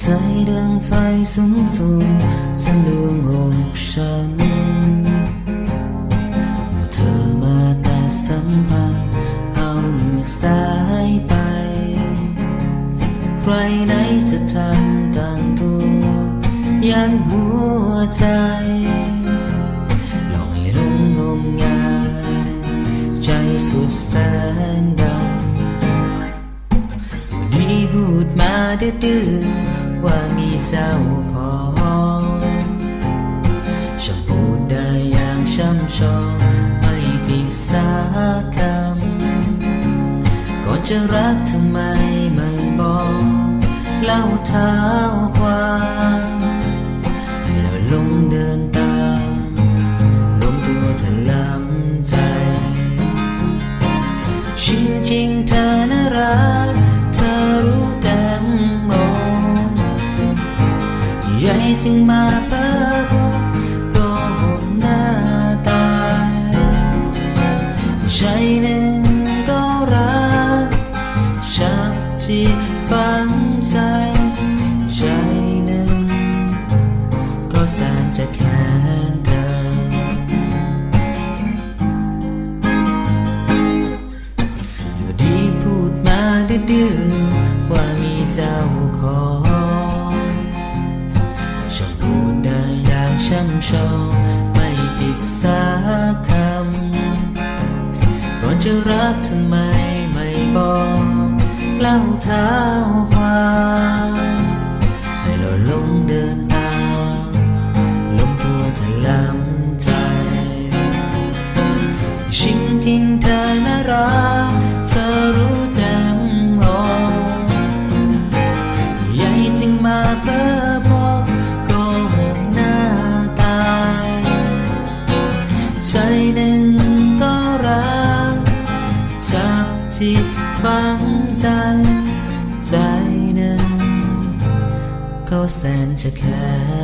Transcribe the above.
เดืองไฟสูงสูงจะลวงอกฉันเธอมาแต่สัมพันธ์เอามือสายไป ใครไหนจะทันต่างตัวยังหัวใจลองให้ลงงมงายใจสุดแสนดำดีพูดมาดื้อ ว่ามีเจ้าของช่างพูดได้อย่างช่ำชองไม่ติดสาคำก่อนจะรักทำไมไม่บอกเล่าเท้าความให้เราลงเดินตามลงตัวเธอลำใจ ใหญ่จึงมาเพ้อพบโกหกหน้าตายใจหนึ่งก็รักชักจิตฝัง ช่ำชองไม่ติดสาคำก่อนจะรักทำไมไม่บอกเล่าเท้าความให้เราลงเดินตามลงตัวเธอลำใจ ชิงจริงเธอน่ารัก ก็แสนจะแค้นเธอ